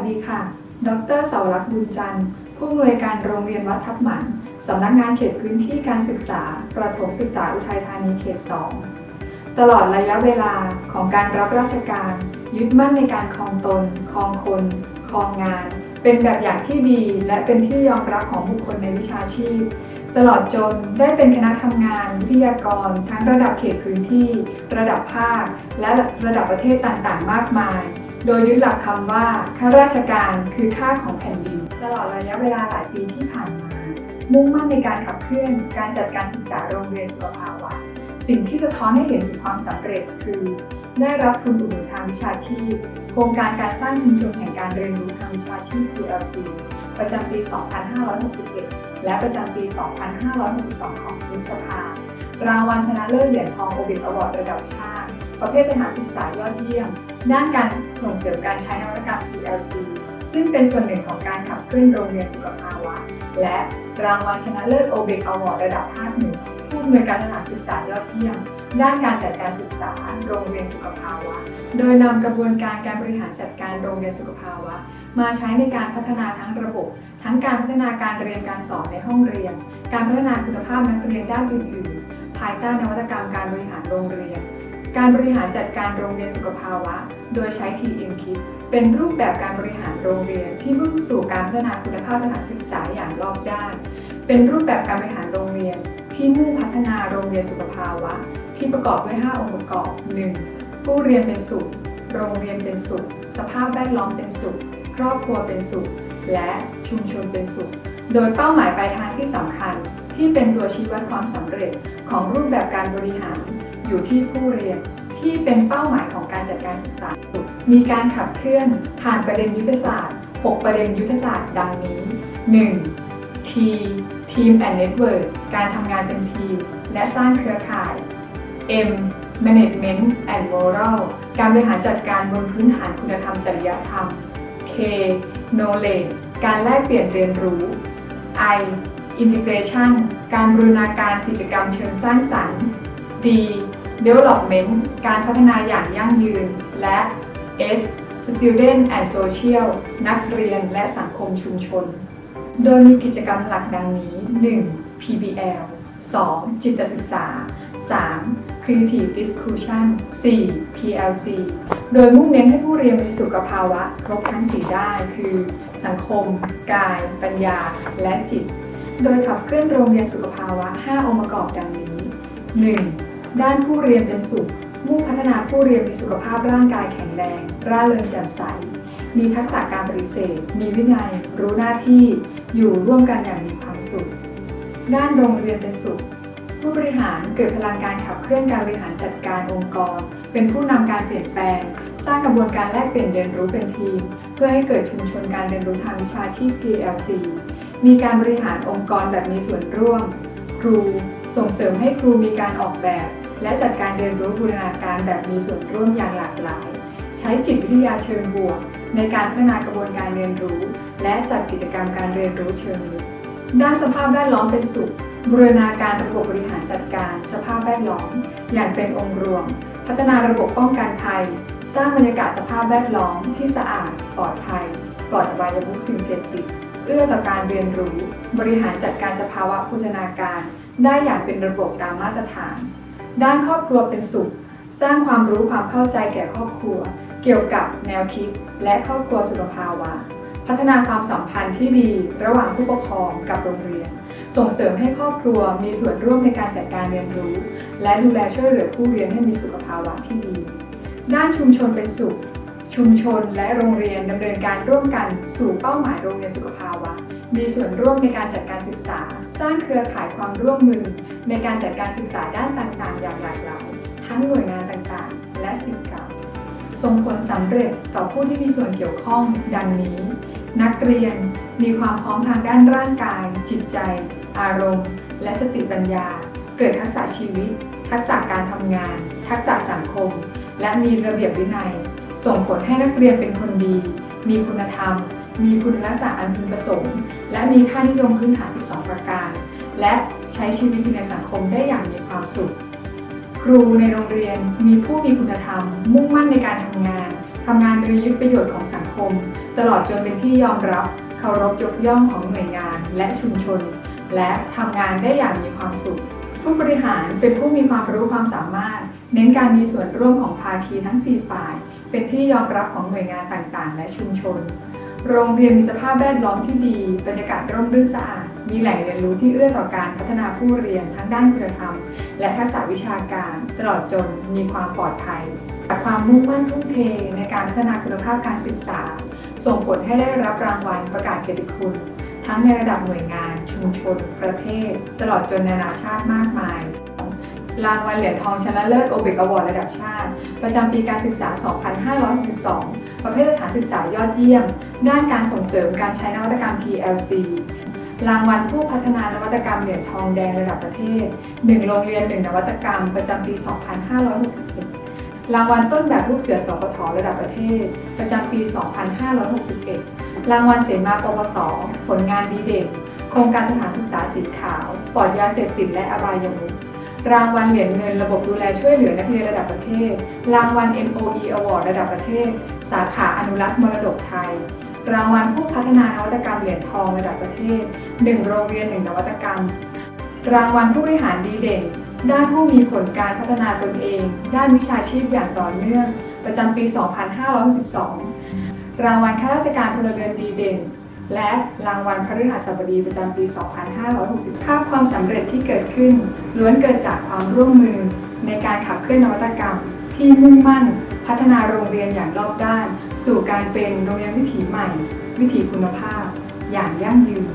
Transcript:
สดีค่ะ ดรสาวรักษ์บุญจันทร์ ผู้อำนวยการโรงเรียนวัดทับหมัน สำนักงานเขตพื้นที่การศึกษา ประถมศึกษาอุทัยธานีเขต 2 ตลอดระยะเวลาของการรับราชการ ยึดมั่นในการครองตนครองคนครองงาน เป็นแบบอย่างที่ดี และเป็นที่ยอมรับของบุคคลในวิชาชีพ ตลอดจนได้เป็นคณะทำงานวิทยากร ทั้งระดับเขตพื้นที่ ระดับภาค และระดับประเทศต่างๆ มากมาย โดยยึดหลักคำว่าข้าราชการคือข้าของแผ่นดิน ตลอดระยะเวลาหลายปีที่ผ่านมา มุ่งมั่นในการขับเคลื่อนการจัดการศึกษาโรงเรียนสุขภาวะ สิ่งที่สะท้อนให้เห็นถึงความสำเร็จคือ ได้รับทุนอุดหนุนทางวิชาชีพ โครงการการสร้างชุมชนแห่งการเรียนรู้ทางวิชาชีพ PLC ประจำปี 2561 และประจำปี 2562 ของรุสภารางวัลชนะเลิศเหรียญทองโอเบกอวอร์ดระดับชาติ ประเภทสถานศึกษายอดเยี่ยม ด้านการส่งเสริมการใช้นวัตกรรม PLC ซึ่งเป็นส่วนหนึ่งของการขับเคลื่อนโรงเรียนสุขภาวะ และรางวัลชนะเลิศโอเบกอวอร์ดระดับภาคหนือผู้อำนวยการสถานศึกษายอดเยี่ยม ด้านการจัดการศึกษาโรงเรียนสุขภาวะ โดยนำกระบวนการการบริหารจัดการโรงเรียนสุขภาวะ มาใช้ในการพัฒนาทั้งระบบ ทั้งการพัฒนาการเรียนการสอนในห้องเรียน การพัฒนาคุณภาพนักเรียนด้านอื่น ๆ ภายใต้นวัตกรรมการบริหารโรงเรียน การบริหารจัดการโรงเรียนสุขภาวะ โดยใช้ TM Kit เป็นรูปแบบการบริหารโรงเรียนที่มุ่งสู่การพัฒนาคุณภาพสถานศึกษาอย่างรอบด้าน เป็นรูปแบบการบริหารโรงเรียนที่มุ่งพัฒนาโรงเรียนสุขภาวะ ที่ประกอบด้วย 5 องค์ประกอบ 1. ผู้เรียนเป็นสุข โรงเรียนเป็นสุข สภาพแวดล้อมเป็นสุข ครอบครัวเป็นสุข และชุมชนเป็นสุข โดยเป้าหมายปลายทางที่สำคัญ ที่เป็นตัวชี้วัดความสำเร็จของรูปแบบการบริหาร อยู่ที่ผู้เรียนที่เป็นเป้าหมายของการจัดการศึกษา มีการขับเคลื่อนผ่านประเด็นยุทธศาสตร์ 6 ประเด็นยุทธศาสตร์ดังนี้ 1. T Team and Network การทำงานเป็นทีม และสร้างเครือข่าย M Management and Moral การบริหารจัดการบนพื้นฐานคุณธรรมจริยธรรม K Knowledge การแลกเปลี่ยนเรียนรู้ I Integration การบรูรณาการกิจกรรมเชิงสร้างสรรค์ D Development การพัฒนาอย่างยั่งยืน และ S Student and Social นักเรียนและสังคมชุมชน โดยมีกิจกรรมหลักดังนี้ 1. PBL 2. จิตศึกษา 3. Creative Discussion 4. PLC โดยมุ่งเน้นให้ผู้เรียนมีสุขภาวะ ครบทั้ง4ได้คือ สังคม กาย ปัญญา และจิต โดยขับเคลื่อนโรงเรียนสุขภาวะ 5 องค์ประกอบดังนี้ 1. ด้านผู้เรียนเป็นสุข มุ่งพัฒนาผู้เรียนมีสุขภาพร่างกายแข็งแรง ร่าเริงแจ่มใส มีทักษะการปฏิเสธ มีวินัย รู้หน้าที่ อยู่ร่วมกันอย่างมีความสุข ด้านโรงเรียนเป็นสุข ผู้บริหารเกิดพลังการขับเคลื่อนการบริหารจัดการองค์กร เป็นผู้นำการเปลี่ยนแปลง สร้างกระบวนการแลกเปลี่ยนเรียนรู้เป็นทีม เพื่อให้เกิดชุมชนการเรียนรู้ทางวิชาชีพ PLC มีการบริหารองค์กรแบบมีส่วนร่วม ครู ส่งเสริมให้ครูมีการออกแบบ และจัดการเรียนรู้บูรณาการแบบมีส่วนร่วมอย่างหลากหลาย ใช้จิตวิทยาเชิงบวก ในการพัฒนากระบวนการเรียนรู้ และจัดกิจกรรมการเรียนรู้เชิงลึกด้านสภาพแวดล้อมเป็นสุขบูรณาการระบบบริหารจัดการ สภาพแวดล้อม อย่างเป็นองค์รวม พัฒนาระบบป้องกันภัย สร้างบรรยากาศสภาพแวดล้อมที่สะอาด ปลอดภัย ปลอดอบายมุขสิ่งเสพติด เอื้อต่อการเรียนรู้ บริหารจัดการสภาวะโภชนาการ ได้อย่างเป็นระบบตามมาตรฐาน ด้านครอบครัวเป็นสุข สร้างความรู้ความเข้าใจแก่ครอบครัว เกี่ยวกับแนวคิด และครอบครัวสุขภาวะ พัฒนาความสัมพันธ์ที่ดี ระหว่างผู้ปกครองกับโรงเรียน ส่งเสริมให้ครอบครัวมีส่วนร่วมในการจัดการเรียนรู้ และดูแลช่วยเหลือผู้เรียนให้มีสุขภาวะที่ดี ด้านชุมชนเป็นสุข ชุมชนและโรงเรียนดำเนินการร่วมกันสู่เป้าหมายโรงเรียนสุขภาวะ มีส่วนร่วมในการจัดการศึกษา สร้างเครือข่ายความร่วมมือ ในการจัดการศึกษาด้านต่างๆ อย่างหลากหลาย ทั้งหน่วยงานต่างๆ และสิ่งเก่าส่งผลสำเร็จต่อผู้ที่มีส่วนเกี่ยวข้องดังนี้ นักเรียนมีความพร้อมทางด้านร่างกาย จิตใจ อารมณ์ และสติปัญญา เกิดทักษะชีวิต ทักษะการทำงาน ทักษะสังคม และมีระเบียบวินัย ส่งผลให้นักเรียนเป็นคนดี มีคุณธรรม มีคุณลักษณะอันพึงประสงค์ และมีค่านิยมพื้นฐาน 12 ประการ และใช้ชีวิตอยู่ในสังคมได้อย่างมีความสุข ครูในโรงเรียนมีผู้มีคุณธรรม มุ่งมั่นในการทำงานทำงานโดยยึดประโยชน์ของสังคม ตลอดจนเป็นที่ยอมรับเคารพยกย่องของหน่วยงานและชุมชน และทำงานได้อย่างมีความสุข ผู้บริหารเป็นผู้มีความรู้ความสามารถ เน้นการมีส่วนร่วมของภาคีทั้ง 4 ฝ่าย เป็นที่ยอมรับของหน่วยงานต่างๆ และชุมชน โรงเรียนมีสภาพแวดล้อมที่ดี บรรยากาศร่มรื่นสะอาด มีแหล่งเรียนรู้ที่เอื้อต่อการพัฒนาผู้เรียนทั้งด้านคุณธรรม และทักษะวิชาการ ตลอดจนมีความปลอดภัยจากความมุ่งมั่นทุ่มเทในการพัฒนาคุณภาพการศึกษา ส่งผลให้ได้รับรางวัลประกาศเกียรติคุณ ทั้งในระดับหน่วยงาน ชุมชน ประเทศ ตลอดจนนานาชาติมากมาย รางวัลเหรียญทองชนะเลิศโอเบกอวอร์ระดับชาติ ประจำปีการศึกษา 2562 ประเภทสถานศึกษายอดเยี่ยม ด้านการส่งเสริมการใช้นวัตกรรม PLC รางวัลผู้พัฒนานวัตกรรมเหรียญทองแดงระดับประเทศ 1 โรงเรียน 1 นวัตกรรม ประจำปี 2561 รางวัลต้นแบบลูกเสือสปทระดับประเทศ ประจำปี 2561 รางวัลเสมาปวสผลงานดีเด่น โครงการสถานศึกษาสีขาว ปลอดยาเสพติดและอบายมุข รางวัลเหรียญเงินระบบดูแลช่วยเหลือนักเรียนระดับประเทศ รางวัล MOE Award ระดับประเทศ สาขาอนุรักษ์มรดกไทย รางวัลผู้พัฒนานวัตกรรมเหรียญทองระดับประเทศ 1 โรงเรียน 1 นวัตกรรม รางวัลผู้บริหารดีเด่น ด้านผู้มีผลการพัฒนาตนเอง ด้านวิชาชีพอย่างต่อเนื่อง ประจำปี 2562 รางวัลข้าราชการพลเรือนดีเด่น และรางวัลพฤหัสบดีประจำปี 2560 ภาพความสำเร็จที่เกิดขึ้น ล้วนเกิดจากความร่วมมือในการขับเคลื่อนนวัตกรรม ที่มุ่งมั่น พัฒนาโรงเรียนอย่างรอบด้าน สู่การเป็นโรงเรียนวิถีใหม่ วิถีคุณภาพ อย่างยั่งยืน